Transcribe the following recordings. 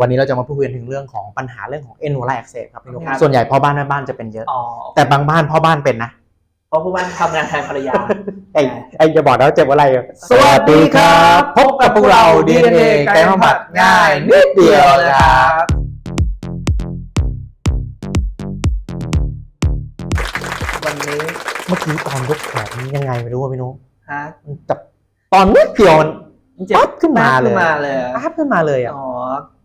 วันนี้เราจะมาพูดคุยกันถึงเรื่องของปัญหาเรื่องของเอ็นหัวไหล่อักเสบครับพี่นุ๊กครับ ส่วนใหญ่พ่อบ้านแม่บ้านจะเป็นเยอะ อ๋อแต่บางบ้านพ่อบ้านเป็นนะเพราะผู้บ้านทำงานแทนภรรยา ไอ้ไอ้จะบอกแล้วเจ็บหัวไหล่สวัสดีครับ พบกับพวกเรา DNA ไกด์บำบัดง่ายนิดเดียวนะครับวันนี้เมื่อกี้ตอนยกแขนนี่ยังไงไม่รู้ว่าพี่นุ๊กฮะแต่ตอนนิดเดียวมันเจ็บปั๊บขึ้นมาเลยขึ้นมาเลยปั๊บขึ้นมาเลยอะอ๋อ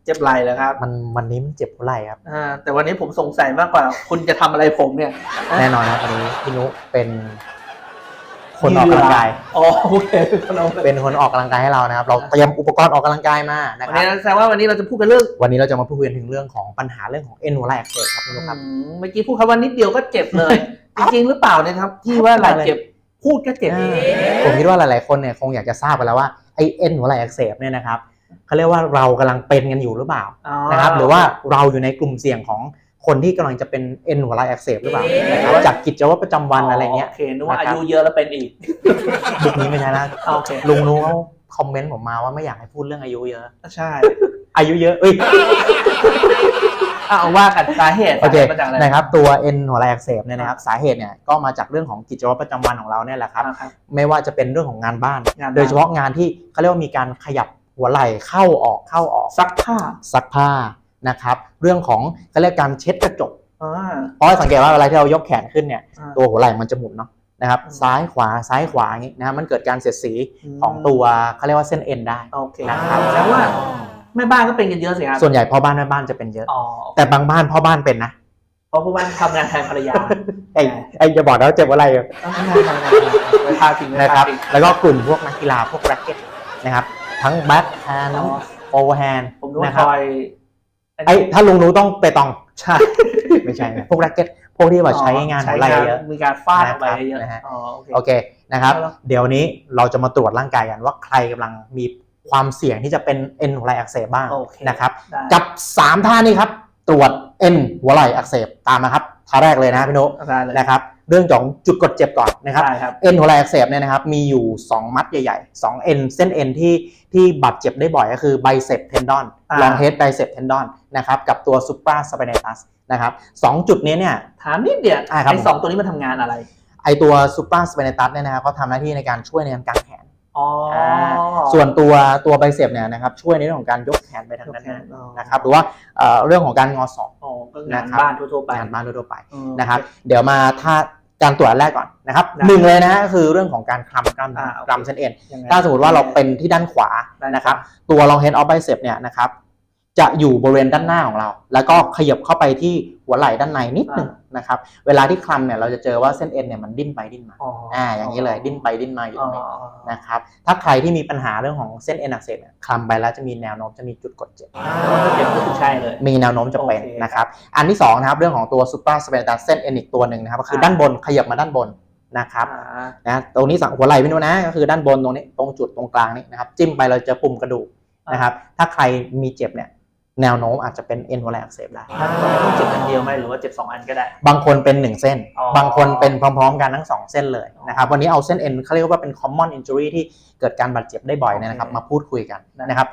เจ็บไหล่แล้วครับ มันวันนี้มันเจ็บหัวไหล่ครับอ่าแต่วันนี้ผมสงสัยมากกว่า คุณจะทำอะไรผมเนี่ย แน่นอนครับวันนี้พี่นุเป็นคนออกกำลังกายอ๋อโอเคคนเอาไปเป็นคนออกกำลังกายให้เรานะครับ เราเตรียมอุปกรณ์ออกกำลังกายมานะวันครับนี้แสดงว่าวันนี้เราจะพูดกันเรื่อง วันนี้เราจะมาพูดคุยกันถึงเรื่องของปัญหาเรื่องของเอ็นหัวไหล่อักเสบครับพี่นุครับอืมเมื่อกี้พูดคำว่านิดเดียวก็เจ็บเลย จริงๆหรือเปล่าเนะครับ ที่ว่าไหล่เจ็บพูดก็เจ็บอ่าผมคิดว่าหลาย ๆ คนเนี่ยคงอยากจะทราบกันแล้วว่าไอเอ็นหัวไหล่อักเสบเนี่ยนะครับ เขาเรียกว่าเรากำลังเป็นกันอยู่หรือเปล่าอ๋อนะครับหรือว่าเราอยู่ในกลุ่มเสี่ยงของคนที่กำลังจะเป็นเอ็นหัวไหล่อักเสบหรือเปล่านะครับจากกิจวัตรประจำวันอะไรเงี้ยโอเคนึกว่านะครับอายุเยอะแล้วเป็นอีกยุคนี้ไม่ใช่นะโอเคลุงนู้เขาคอมเมนต์ผมมาว่าไม่อยากให้พูดเรื่องอายุเยอะใช่ อายุเยอะเอ้ยอะเอาว่ากันสาเหตุโอเคมาจากอะไรนะครับตัวเอ็นหัวไหล่อักเสบเนี่ยนะครับสาเหตุเนี่ยก็มาจากเรื่องของกิจวัตรประจำวันของเราเนี่ยแหละครับอ่าครับ ไม่ว่าจะเป็นเรื่องของงานบ้านงานบ้าน โดยเฉพาะงานที่เขาเรียกว่ามีการขยับ หัวไหล่เข้าออกเข้าออกซักผ้าซักผ้านะครับ เรื่องของเขาเรียกการเช็ดกระจกอ่าเพราะสังเกตว่าเวลาที่เรายกแขนขึ้นเนี่ยอ่าตัวหัวไหล่มันจะหมุนเนาะนะครับอืมซ้ายขวาซ้ายขวาอย่างนี้นะครับมันเกิดการเสียดสีของตัวเขาเรียกว่าเส้นเอ็นได้โอเคนะครับแสดงว่าแม่บ้านก็เป็นกันเยอะสิครับส่วนใหญ่พ่อบ้านแม่บ้านจะเป็นเยอะอ๋อแต่บางบ้านพ่อบ้านเป็นนะเพราะผู้บ้านทำงานแทนภรรยาไอ้ไอ้จะบอกแล้วาเจ็บหัวไหล่ต้องทำงานทำงานไปพาทิ้งไปนะคพารับทิ้งแล้วก็กลุ่มพวกนักกีฬาพวกแร็กเก็ตนะครับ ทั้งแบ็คแฮนด์อ๋อโฟร์แฮนด์ผมนึกนะว่าครับคอยไอ้ถ้าลุงรู้ต้องไปตองใช่ไม่ใช่นะพวกแร็กเก็ตพวกที่แบบใช้งานหัวไหล่เยอะ มีการฟาดออกไปเยอะนะฮะ อ๋อโอเค โอเคนะครับแล้วเดี๋ยวนี้เราจะมาตรวจร่างกายกันว่าใครกำลังมีความเสี่ยงที่จะเป็นเอ็นหัวไหล่อักเสบบ้างโอเค นะครับ ได้ กับ 3 ท่านี้ครับ ตรวจเอ็นหัวไหล่อักเสบตามมาครับ ท่าแรกเลยนะพี่โนตได้เลยนะครับเรื่องของจุดกดเจ็บก่อนนะครับได้ครับเอ็นหัวไหล่อักเสบเนี่ยนะครับมีอยู่ 2 มัดใหญ่ๆ2เอ็นเส้นเอ็นที่ที่บาดเจ็บได้บ่อยก็คือไบเซปเทนดอนอ่าลองเฮดไบเซปเทนดอนนะครับกับตัวซูปราสเปเนตัสนะครับสองจุดนี้เนี่ยถามนิดเดียวอ่าครับไอ้สองตัวนี้มันทำงานอะไร ไอตัวซูปราสเปเนตัสเนี่ยนะครับเขาทำหน้าที่ในการช่วยในการกางแขน อ๋ออส่วนตัวตัวไบเซปเนี่ยนะครับช่วยในเรื่องของการยกแขนไปทางด้านหน้าอ๋อนะครับหรือว่าเอ่อเรื่องของการงอศอกอ๋อก็งานนะครับบ้านทั่วๆไปงานบ้านทั่วๆไปอืมนะครับ เดี๋ยวมาท่าการตรวจอันแรกก่อนนะครับได้หนึ่งเลยนะฮะก็คือเรื่องของการคลำกล้ามอ่าโอเคกล้ามเส้นเอ็นยังไงถ้าสมมติว่าเราเป็นที่ด้านขวาได้นะครับ ตัว long head of bicep เนี่ยนะครับ จะอยู่บริเวณด้านหน้าของเรา แล้วก็ขยับเข้าไปที่หัวไหล่ด้านในนิดหนึงนะครับ เวลาที่คลำเนี่ยเราจะเจอว่าเส้นเอ็นเนี่ยมันดิ้นไปดิ้นมาอ๋ออ่าอย่างนี้เลยดิ้นไปดิ้นมาอยู่ตอ๋รองนี้นะครับ ถ้าใครที่มีปัญหาเรื่องของเส้นเอ็นอักเสบเนี่ยคลำไปแล้วจะมีแนวโน้มจะมีจุดกดเจ็บถ้าเจ็บก็คือใช่เลย มีแนวโน้มจะเป็นโอเคนะครับ อันที่สองนะครับเรื่องของตัว supra spinatus เส้นเอ็นอีกตัวหนึ่งนะครับก็คือด้านบนขยับมาด้านบนนะครับอ่านะตรงนี้สังหัวไหล่พี่นุนะก็คือด้านบนตรงนี้ตรงจุดตรงกลางนี่นะครับจิ้มไปเราเจอปุ่มกระดูกนะครับ ถ้าใครมีเจ็บเนี่ย แนวโน้มอาจจะเป็นเอ็นหัวไหล่อักเสบได้มันต้องเจ็บอันเดียวไหมหรือว่าเจ็บสองอันก็ได้ บางคนเป็นหนึ่งเส้นอ๋อบางคนเป็นพร้อมๆกันทั้งสองเส้นเลยนะครับวันนี้เอาเส้นเอ็นเขาเรียกว่าเป็น common injury ที่เกิดการบาดเจ็บได้บ่อยเนี่ยนะครับโอเคมาพูดคุยกันได้นะครับ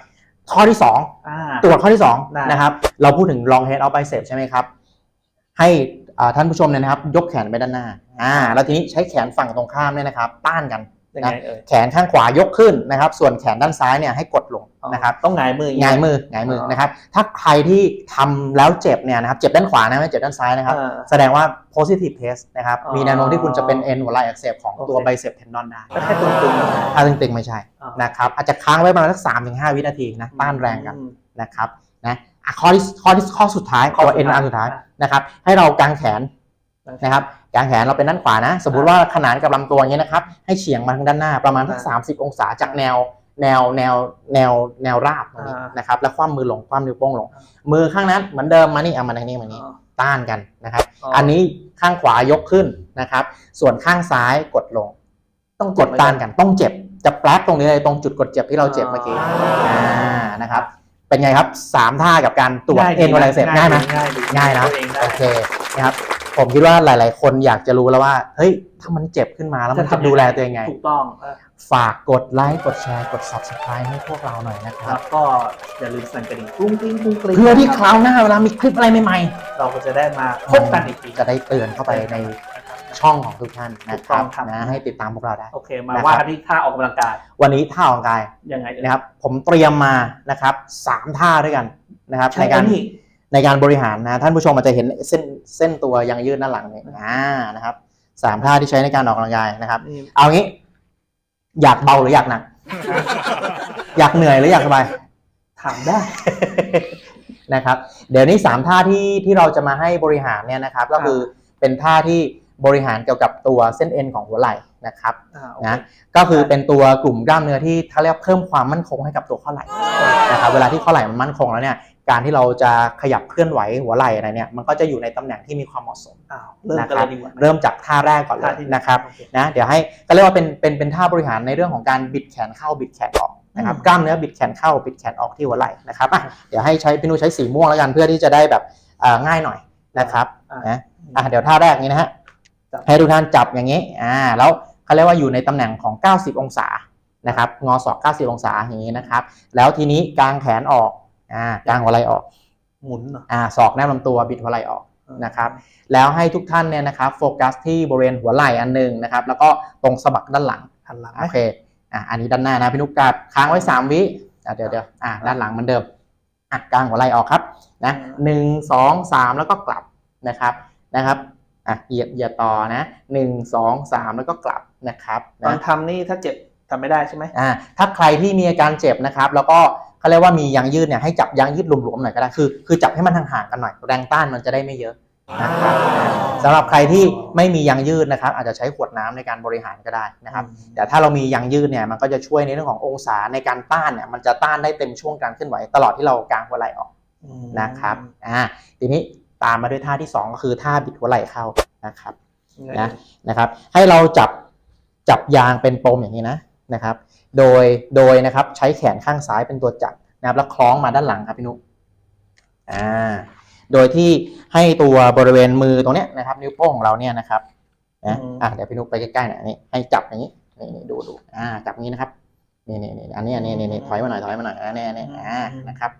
ข้อที่สองอ่าตรวจข้อที่ได้2นะครับเราพูดถึง long head of bicep ใช่ไหมครับ ให้อ่าท่านผู้ชมเนี่ยนะครับยกแขนไปด้านหน้าอ่าแล้วทีนี้ใช้แขนฝั่งตรงข้ามเนี่ยนะครับต้านกัน ยังไงเอ่ยแขนข้างขวายกขึ้นนะครับ ส่วนแขนด้านซ้ายเนี่ยให้กดลงนะครับ ต้องหงายมือหงายมือหงายมือนะครับ ถ้าใครที่ทำแล้วเจ็บเนี่ยนะครับ เจ็บด้านขวานะไม่เจ็บด้านซ้ายนะครับเออแสดงว่า positive test นะครับอ๋อมีแนวโน้มที่คุณจะเป็นเอ็นหัวไหล่อักเสบของตัวโอเค bicep tendon ได้ก็แค่ตึงๆถ้าตึงๆไม่ใช่อ๋อนะครับ อาจจะค้างไว้ประมาณสักสามถึงห้าวินาทีนะต้านแรงกันอืมนะครับนะอะข้อที่ข้อที่ข้อสุดท้ายข้อตัวสุดท้ายเอ็นอันสุดท้ายอะนะครับ ให้เรากางแขนนะครับ กางแขนเราเป็นด้านขวานะ สมมติว่าขนานกับลำตัวอย่างนี้ยนะครับ ให้เฉียงมาทางด้านหน้าประมาณสักอะสามสิบองศาจากแนวแนวแนวแนวแนวราบตรงนี้อ่านนะครับ แล้วคว่ำมือลงคว่ำนิ้วโป้งลงอ่ามือข้างนั้นเหมือนเดิมมานี่เอามาทางนี้มานี้อ๋อต้านกันนะครับอ๋ออัอันนี้ข้างขวายกขึ้นนะครับ ส่วนข้างซ้ายกดลง ต้องกดต้านกันต้องเจ็บจะแปลกตรงนี้เลยตรงจุดกดเจ็บที่เราเจ็บเมื่อกี้อ่านะครับ เป็นไงครับสามท่ากับการตรวจง่ายดีเอ็นวันไรเสร็จง่ายไหมง่ายดีง่ายนะตัวเองได้โอเคนะครับ ผมคิดว่าหลาย ๆ คนอยากจะรู้แล้วว่า เฮ้ย ถ้ามันเจ็บขึ้นมาแล้วมันจะดูแลตัวเองไง ถูกต้องเออฝากกดไลค์ กดแชร์ กด subscribe ให้พวกเราหน่อยนะครัแล้บ วก็อย่าลืมสั่นกระดิ่งกรุ้งกริ้งกรุ้งกริ้งเพื่อที่คราวหน้าเวลามีคลิปอะไรใหม่เราก็จะได้มาพบกันอีกทีๆจะได้เตือนเข้าไปในช่องของทุกท่านนะคถูกต้รัอบงครับ นะให้ติดตามพวกเราได้ โอเค มานะครับว่ากันที่ท่าออกกำลังกายวันนี้ท่าออกกำลังกายยังไงเอ่ยนะครับ ผมเตรียมมานะครับสามท่าด้วยกันนะครับ ใช้ในกักานรนี่ ในการบริหารนะท่านผู้ชมอาจจะเห็นเส้นเส้นตัวยังยืดด้านหลังเนี่ยอ่านะครับสามท่าที่ใช้ในการออกกำลังกายนะครับนี่เอางี้ อยากเบาหรืออยากหนัก อยากเหนื่อยหรืออยากสบายถามได้ นะครับ เดี๋ยวนี้สามท่าที่ที่เราจะมาให้บริหารเนี่ยนะครับ ก็คือเป็นท่าที่บริหารเกี่ยวกับตัวเส้นเอ็นของหัวไหล่นะครับอ่าโอเคนะก็คือเป็นตัวกลุ่มกล้ามเนื้อที่เขาเรียกเพิ่มความมั่นคงให้กับตัวข้อไหล่นะครับเวลาที่ข้อไหล่มันมั่นคงแล้วเนี่ย การที่เราจะขยับเคลื่อนไหวหัวไหล่อะไรเนี่ยมันก็จะอยู่ในตำแหน่งที่มีความเหมาะสมอ้าวเริ่มกันเลยดีกว่าเริ่มจากท่าแรกก่อนเลท่ายที่นะครับโอเนะเดี๋ยวให้ก็เรียกว่าเป็นเป็นเป็นท่าบริหารในเรื่องของการบิดแขนเข้าบิดแขนออกนะครับอืมกล้ามเนื้อบิดแขนเข้าบิดแขนออกที่หัวไหล่นะครับอะเดี๋ยวให้ใช้พี่นุ้ยใช้สีม่วงแล้วกันเพื่อที่จะได้แบบอ่าง่ายหน่อยนะครับอ่านะอะเดี๋ยวท่าแรกนี้นะฮะจับให้ทุกท่านจับอย่างนี้อ่าแล้วเขาเรียกว่าอยู่ในตำแหน่งของ 90 องศานะครับงอศอก 90 องศาอย่างนี้นะครับ แล้วทีนี้กางแขนออก อ่ากางหัวไหล่ออกหมุนเหรออ่าศอกแนบลำตัวบิดหัวไหล่ออกนะครับแล้วให้ทุกท่านเนี่ยนะครับโฟกัสที่บริเวณหัวไหล่อันหนึ่งนะครับแล้วก็ตรงสะบักด้านหลังหันหลังไหมโอเคอะอันนี้ด้านหน้านะพี่นุกกัดค้างไว้ 3 วิอะเดี๋ยวเดี๋ยวอะด้านหลังเหมือนเดิมอะกลางหัวไหล่ออกครับนะหนึ่งสองสามแล้วก็กลับนะครับนะครับอะเหยียดเหยียดต่อนะหนึ่งสองสามแล้วก็กลับนะครับตอนนะทำนี่ถ้าเจ็บทำไม่ได้ใช่ไหมอ่าถ้าใครที่มีอาการเจ็บนะครับ แล้วก็ เขาเรียกว่ามียางยืดเนี่ยให้จับยางยืดหลวมๆหน่อยก็ได้คือคือจับให้มันห่างๆกันหน่อยแรงต้านมันจะได้ไม่เยอะนะครับสำหรับใครที่ไม่มียางยืดนะครับอาจจะใช้ขวดน้ำในการบริหารก็ได้นะครับ แต่ถ้าเรามียางยืดเนี่ยมันก็จะช่วยในเรื่องขององศาในการต้านเนี่ยมันจะต้านได้เต็มช่วงการเคลื่อนไหวตลอดที่เรากางหัวไหล่ออกอืมนะครับอ่าทีนี้ตามมาด้วยท่าที่ 2 ก็คือท่าบิดหัวไหล่เข้านะครับนะนะครับ ให้เราจับจับยางเป็นปมอย่างนี้นะ นะครับ โดยโดยนะครับใช้แขนข้างซ้ายเป็นตัวจับนะครับแล้วคล้องมาด้านหลังครับพี่นุอ่าโดยที่ให้ตัวบริเวณมือตรงเนี้ยนะครับ นิ้วโป้งของเราเนี่ยนะครับนะอะเดี๋ยวพี่นุไปใกล้ๆหน่อยนี่ให้จับอย่างนี้นี่นี่ดูดูอ่าจับอย่างนี้นะครับนี่นี่นี่อันนี้อันนี้นี่นี่ถอยมาหน่อยถอยมาหน่อยอันนี้อันนี้อ่านะครับ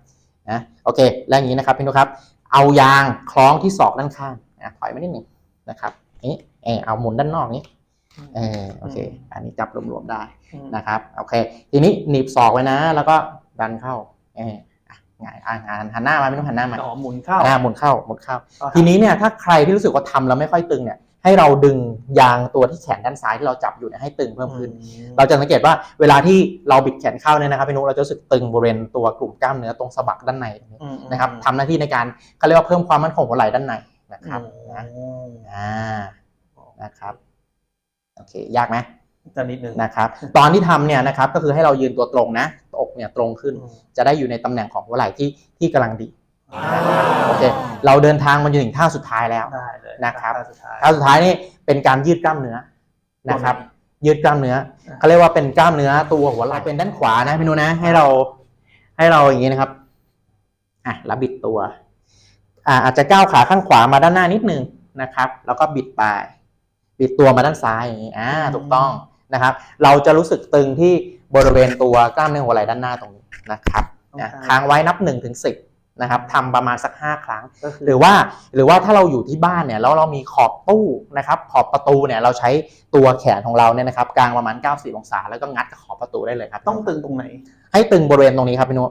นะโอเค แล้วอย่างนี้นะครับพี่นุครับ เอายางคล้องที่ศอกด้านข้างอะถอยมานิดหนึ่งนะครับนี่เออเอาหมุนด้านนอกนี้ เออโอเค อันนี้จับรวมๆได้อืมนะครับโอเค ทีนี้หนีบศอกไว้นะ แล้วก็ดันเข้าเอออะหงายอะหันหันหน้ามาไม่ต้องหันหน้ามาอ๋อหมุนเข้าหน้าหมุนเข้าหมุนเข้าอ๋อครับทีนี้เนี่ยถ้าใครที่รู้สึกว่าทำแล้วไม่ค่อยตึงเนี่ยให้เราดึงยางตัวที่แขนด้านซ้ายที่เราจับอยู่เนี่ยให้ตึงเพิ่มขึ้น เราจะสังเกตว่าเวลาที่เราบิดแขนเข้าเนี่ยนะครับพี่นุเราจะรู้สึกตึงบริเวณตัวกลุ่มกล้ามเนื้อตรงสะบักด้านในอืมนะครับทำหน้าที่ในการเขาเรียกว่าเพิ่มความมั่นคงของไหล่ด้านในนะครับอืนะมอ่านะครับ โอเคยากไหมจะนิดนึงนะครับ ตอนที่ทำเนี่ยนะครับก็คือให้เรายืนตัวตรงนะอกเนี่ยตรงขึ้นอืมจะได้อยู่ในตำแหน่งของหัวไหล่ที่ที่กำลังดีโอเคเราเดินทางมาจนถึงท่าสุดท้ายแล้วได้เลยนะครับท่าสุดท้ายท่าสุดท้ายนี่เป็นการยืดกล้ามเนื้อนะครับตรงไหยืดกล้ามเนื้อเขาเรียกว่าเป็นกล้ามเนื้อตัวหัวไหล่เป็นด้านขวานะพี่นุนะ ให้เราให้เราอย่างนี้นะครับอะแล้วบิดตัวอ่าอาจจะก้าวขาข้างขวามาด้านหน้านิดนึงนะครับ แล้วก็บิดไป บิดตัวมาด้านซ้ายอย่างนี้อ่าถูกต้องนะครับ เราจะรู้สึกตึงที่บริเวณตัวกล้ามเนื้อหัวไหล่ด้านหน้าตรงนี้นะครับอะค้างไว้นับหนึ่งถึงสิบนะครับทำประมาณสักห้าครั้งก็คือหรือว่าหรือว่าถ้าเราอยู่ที่บ้านเนี่ยแล้วเรามีขอบตู้นะครับขอบประตูเนี่ยเราใช้ตัวแขนของเราเนี่ยนะครับกลางประมาณ 90 องศา แล้วก็งัดกับขอบประตูได้เลยครับต้องตึงตรงไหน ให้ตึงบริเวณตรงนี้ครับพี่นุ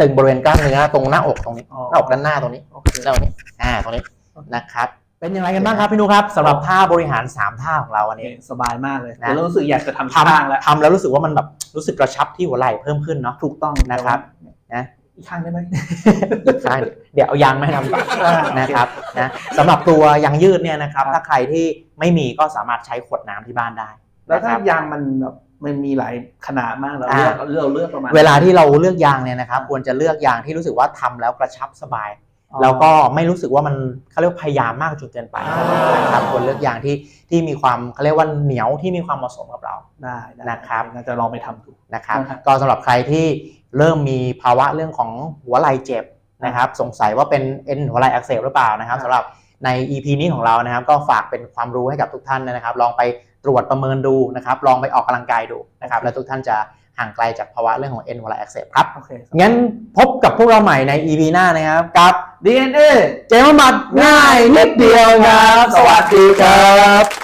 ตึงบริเวณกล้ามเนื้อตรงหน้าอกตรงนี้อ๋อหน้าอกด้านหน้าตรงนี้โอเคตรงนี้อ่าตรงนี้นะครับ เป็นยังไงกันบ้างครับพี่นุครับสำหรับท่าบริหาร 3 ท่าของเราวันโอเคนี้ สบายมากเลยนะเดี๋ยวเรารู้สึกอยากจะทำทข้างแล้วำทำแล้วรู้สึกว่ามันแบบรู้สึกกระชับที่หัวไหล่เพิ่มขึ้นเนาะถูกต้องนะครับนะอีกข้างได้ไหมอีกข้างเดี๋ยวเอายางมาให้ทำนะครับนะสำหรับตัวยางยืดเนี่ยนะครับครับถ้าใครที่ไม่มีก็สามารถใช้ขวดน้ำที่บ้านได้ แล้วนะคถ้ารับยางมันแบบมันมีหลายขนาดมากเราอ่าเลือกเราเลือกเลือกประมาณ เวลาที่เราเลือกยางเนี่ยนะครับ ควรจะเลือกยางที่รู้สึกว่าทำแล้วกระชับสบายอ๋อ แล้วก็ไม่รู้สึกว่ามันเขาเรียกว่าพยายามมากจนเกินไปนะครับควรเลือกยางที่ที่มีความเขาเรียกว่าเหนียวที่มีความเหมาะสมกับเราได้ได้นะครับน่าจะลองไปทำดูนะครับนะครับ ก็สำหรับใครที่เริ่มมีภาวะเรื่องของหัวไหล่เจ็บนะครับ สงสัยว่าเป็นเอ็นหัวไหล่อักเสบหรือเปล่านะครับครับสำหรับใน EP นี้ของเรานะครับ ก็ฝากเป็นความรู้ให้กับทุกท่านนะครับ ลองไปตรวจประเมินดูนะครับ ลองไปออกกำลังกายดูนะครับ แล้วทุกท่านจะ ห่างไกลจากภาวะเรื่องของ n v a l a c c e ครับโอเคงั้นพบกับพวกเราใหม่ใน EP หน้านะครับกับ DNA เจมส์มัดง่ายนิดเดียวครับ สวัสดีครับ